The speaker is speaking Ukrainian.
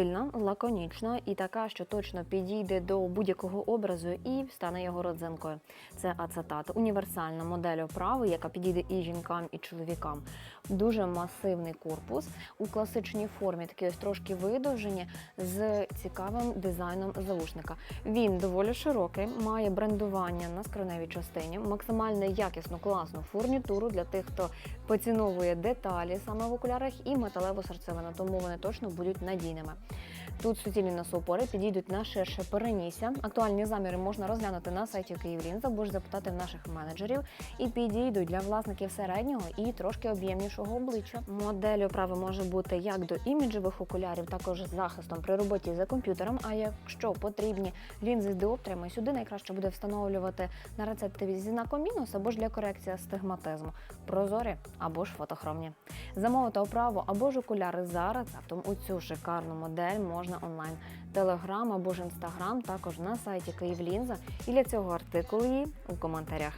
стильна, лаконічна і така, що точно підійде до будь-якого образу і стане його родзинкою. Це ацетат, універсальна модель оправи, яка підійде і жінкам, і чоловікам. Дуже масивний корпус у класичній формі, такі ось трошки видовжені з цікавим дизайном завушника. Він доволі широкий, має брендування на скроневій частині, максимально якісну класну фурнітуру для тих, хто поціновує деталі саме в окулярах і металеву серцевину, тому вони точно будуть надійними. Тут суцільні носоупори підійдуть на ширше перенісся. Актуальні заміри можна розглянути на сайті Київлінз або ж запитати в наших менеджерів і підійдуть для власників середнього і трошки об'ємнішого обличчя. Модель оправи може бути як до іміджевих окулярів, також з захистом при роботі за комп'ютером. А якщо потрібні лінзи з діоптріями, сюди найкраще буде встановлювати на рецептиві зі знаком мінус або ж для корекції астигматизму, прозорі або ж фотохромні. Замовити оправу або ж окуляри за рецептом у цю шикарну модель можна онлайн. Телеграм або ж інстаграм також на сайті Київлінза. І для цього артикул її у коментарях.